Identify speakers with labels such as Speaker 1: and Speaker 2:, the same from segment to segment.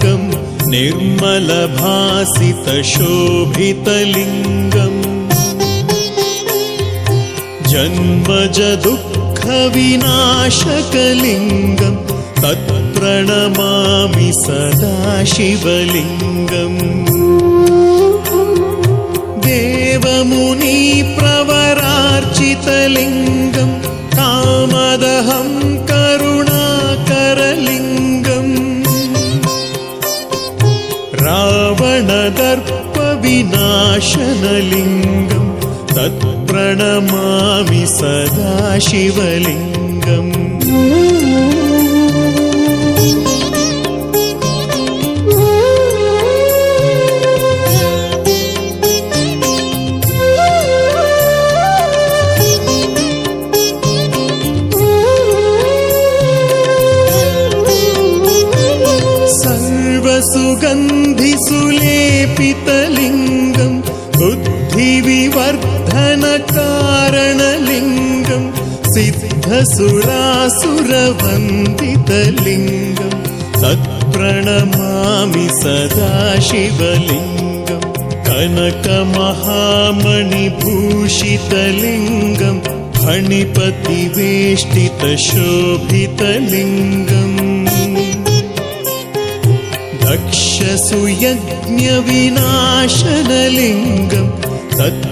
Speaker 1: ब्रह्ममुरारिसुरार्चितलिङ्गम् निर्मलभासितशोभितलिङ्गम् जन्मजदुःखविनाशकलिङ्गम् तत्प्रणमामि सदा शिवलिङ्गम् देवमुनिप्रवरार्चितलिङ्गम् कामदहं रावणदर्पविनाशनलिङ्गम् तत्प्रणमामि सदा सिद्ध तत्प्रणमामि सत्प्रणमामि सदा शिवलिङ्गम् कनकमहामणिभूषितलिङ्गम् फणिपतिवेष्टितशोभितलिङ्गम् दक्ष तत्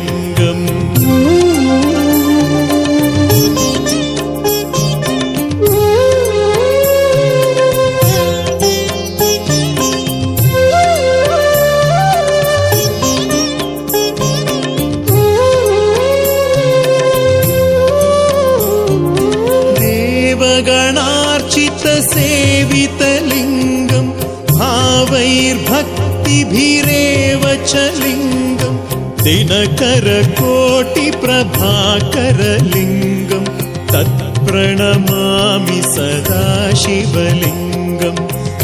Speaker 1: कोटिभिरेव च लिङ्गं दिनकरकोटिप्रभाकरलिङ्गं तत् प्रणमामि सदा शिवलिङ्गम्।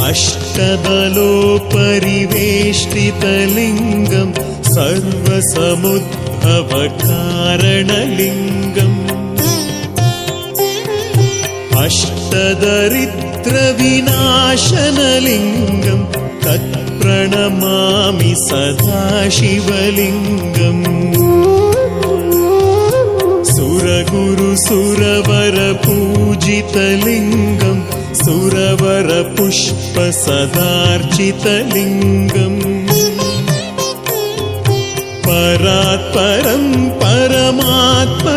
Speaker 1: अष्टदलोपरिवेष्टितलिङ्गं सर्वसमुद्भवकारणलिङ्गम्। अष्टदरित्रविनाशनलिङ्गम् तत् सदा शिवलिङ्गम् सुरगुरुसुरवरपूजितलिङ्गम् सुरवरपुष्पसदार्चितलिङ्गम् परात्परं परमात्मकलिङ्गम्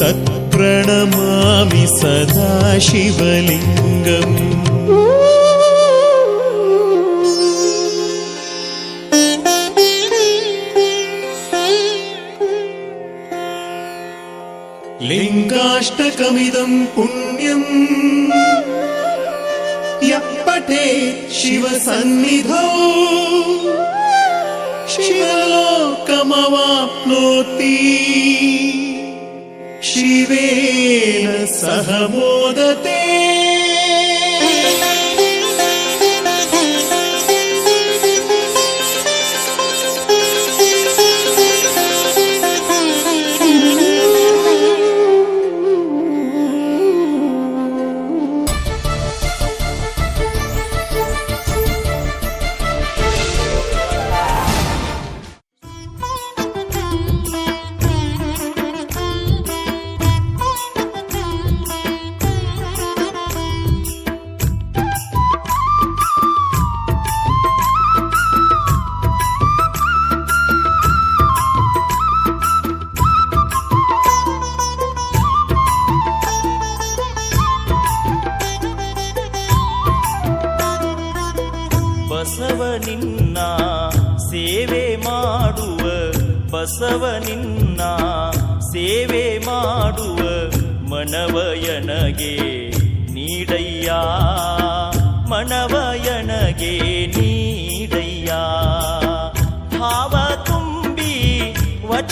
Speaker 1: तत्प्रणमामि सदा
Speaker 2: అష్టకమిదం పుణ్యం. ఎప్పటే శివ సన్నిధౌ శివలోకమవాప్నోతి. శివేన సహ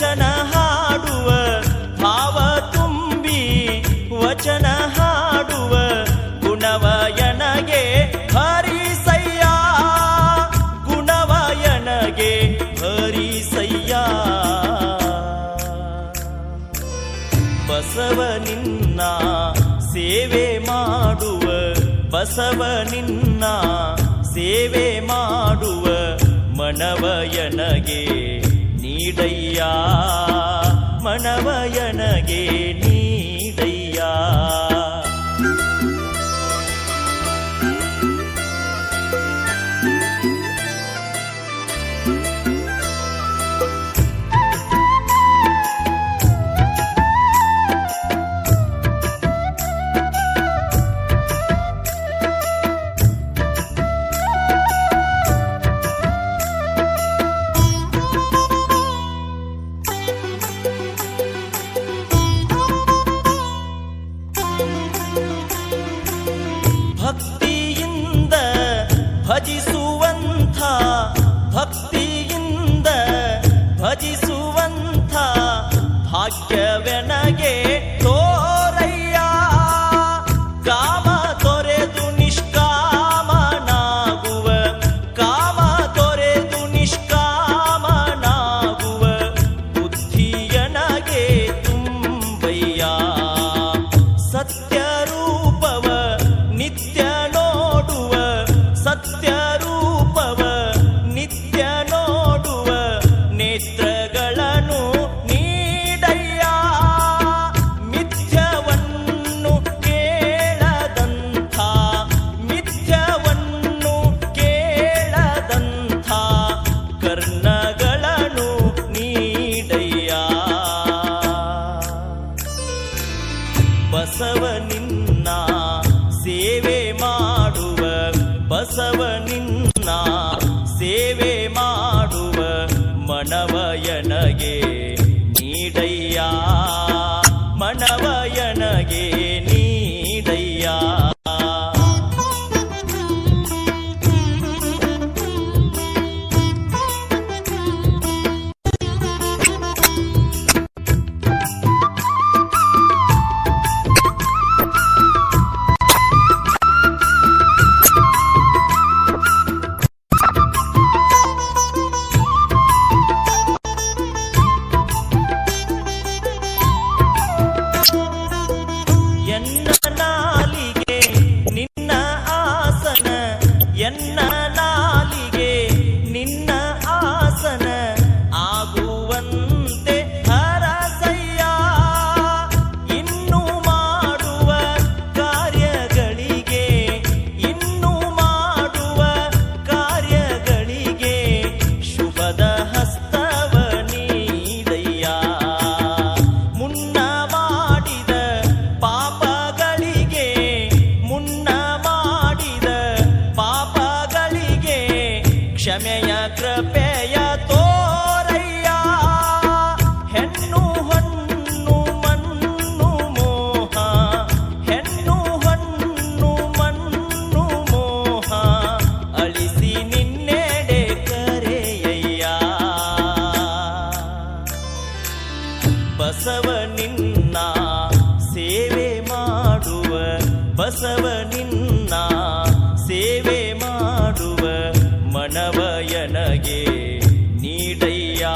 Speaker 2: ವಚನ ಹಾಡುವ, ಭಾವ ತುಂಬಿ ವಚನ ಹಾಡುವ, ಗುಣವಯನಗೆ ಹರಿಸಯ್ಯ ಗುಣವಯನಗೆ ಹರಿಸಯ್ಯ ಬಸವನಿನ್ನ ಸೇವೆ ಮಾಡುವ, ಬಸವ ನಿನ್ನ ಸೇವೆ ಮಾಡುವ ಮನವಯನಗೆ ನೀಡಯ್ಯ ಮನವಯನಗೆ ನೀ ಭಜಿಸುವಂಥ ಭಕ್ತಿಯಿಂದ ಭಜಿಸುವಂಥ
Speaker 3: ಭಾಗ್ಯವೆನ நீடையா எனகே நீடையா.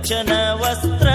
Speaker 3: వచన వస్త్ర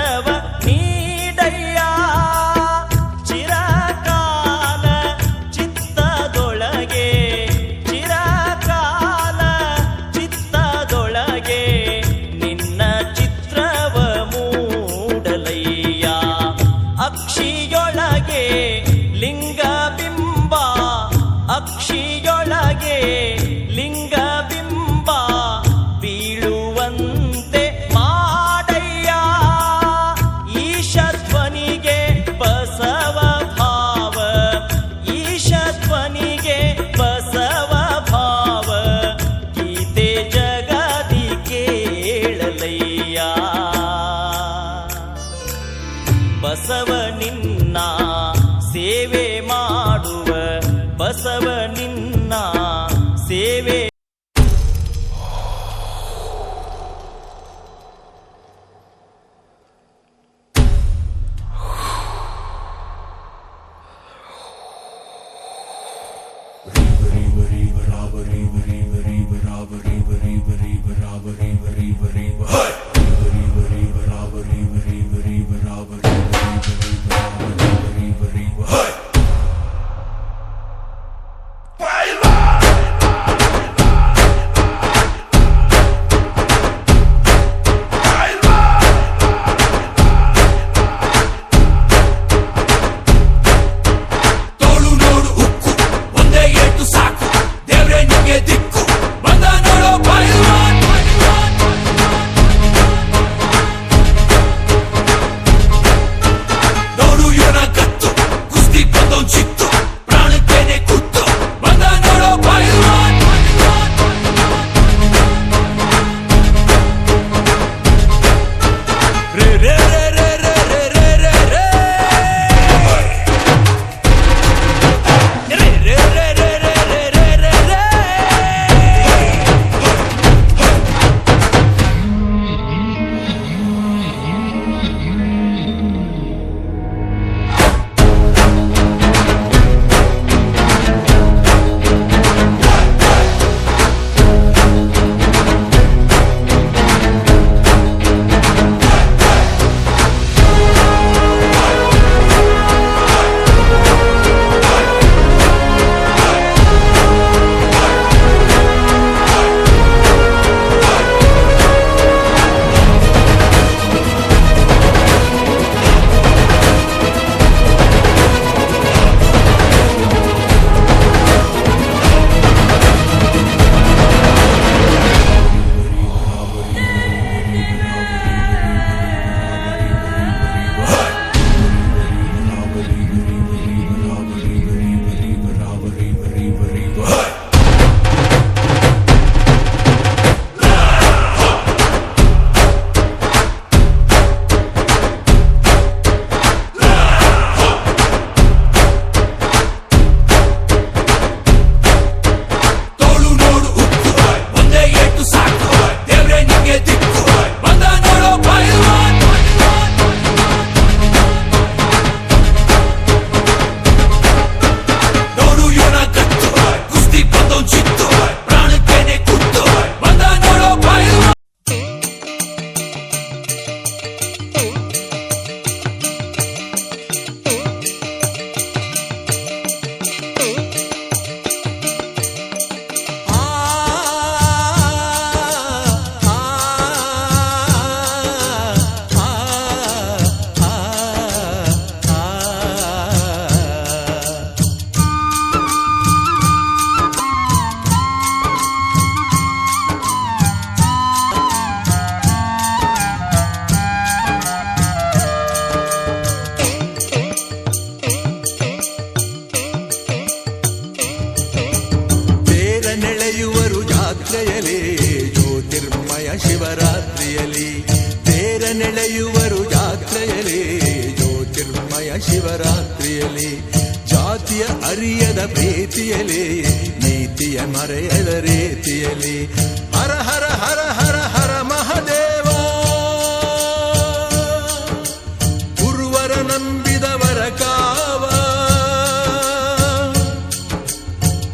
Speaker 3: ನಂಬಿದವರ ಕಾವ.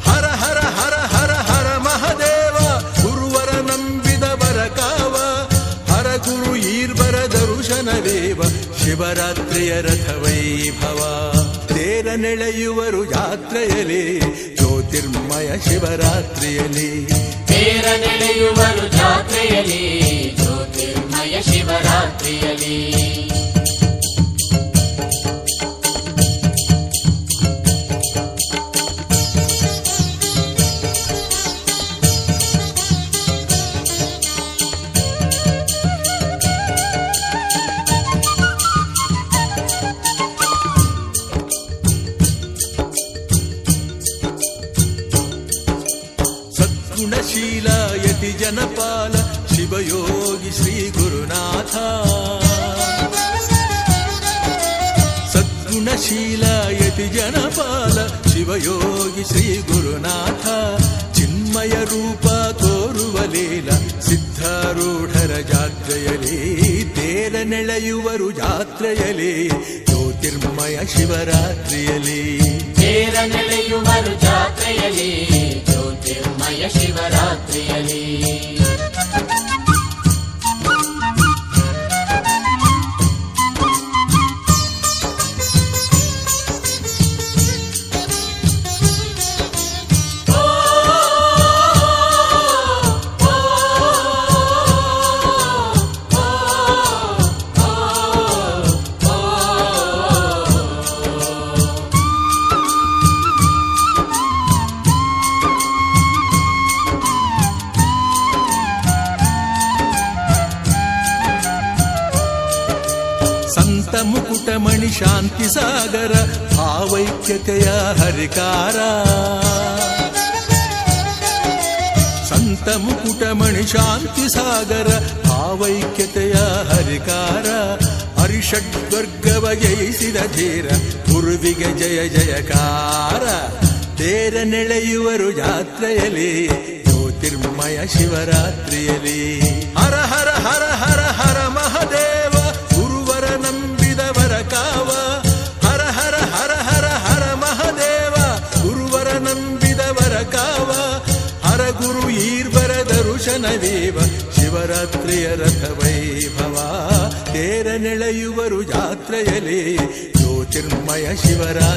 Speaker 3: ಹರ ಹರ ಹರ ಹರ ಹರ ಮಹದೇವ, ಗುರುವರ ನಂಬಿದವರ ಕಾವ. ಹರ ಗುರು ಈರ್ವರ ದರುಶನವೇವ ಶಿವರಾತ್ರಿಯ ರಥವೈಭವ ತೇರ ನೆಳೆಯುವರು ಜಾತ್ರೆಯಲ್ಲಿ, ಜ್ಯೋತಿರ್ಮಯ ಶಿವರಾತ್ರಿಯಲ್ಲಿ.
Speaker 4: ತೇರ ನೆಳೆಯುವರು ಜಾತ್ರೆಯಲ್ಲಿ, ಜ್ಯೋತಿರ್ಮಯ ಶಿವರಾತ್ರಿಯಲ್ಲಿ.
Speaker 3: ಶ್ರೀ ಗುರುನಾಥ, ಚಿನ್ಮಯ ರೂಪ ತೋರುವ ಲೀಲ, ಸಿದ್ಧಾರೂಢರ ಜಾತ್ರೆಯಲಿ ತೇರ ನೆಳೆಯುವರು ಜಾತ್ರೆಯಲಿ ಜ್ಯೋತಿರ್ಮಯ ಶಿವರಾತ್ರಿಯಲಿ
Speaker 4: ತೇರ ನೆಳೆಯುವರು ಜಾತ್ರೆಯಲ್ಲಿ, ಜ್ಯೋತಿರ್ಮಯ ಶಿವರಾತ್ರಿಯಲ್ಲಿ.
Speaker 3: ಶಾಂತಿ ಸಾಗರ, ಭಾವೈಕ್ಯತೆಯ ಹರಿಕಾರ. ಸಂತ ಮುಕುಟಮಣಿ ಶಾಂತಿ ಸಾಗರ, ಭಾವೈಕ್ಯತೆಯ ಹರಿಕಾರ. ಹರಿಷಡ್ವರ್ಗವ ಜಯಿಸಿದ ಧೀರ, ಗುರುವಿಗೆ ಜಯ ಜಯಕಾರ. ತೇರ ನೆಳೆಯುವರು ಜಾತ್ರೆಯಲ್ಲಿ, ಜ್ಯೋತಿರ್ಮಯ ಶಿವರಾತ್ರಿಯಲ್ಲಿ. ಹರ ಹರ ಹರ ಹರ ಹರ ದರುಶನವೇವ ಶಿವರಾತ್ರಿಯ ರಥ ವೈಭವ. ತೇರ ನೆಳೆಯುವರು ಜಾತ್ರೆಯಲ್ಲಿ ಜ್ಯೋತಿರ್ಮಯ ಶಿವರಾತ್ರಿ.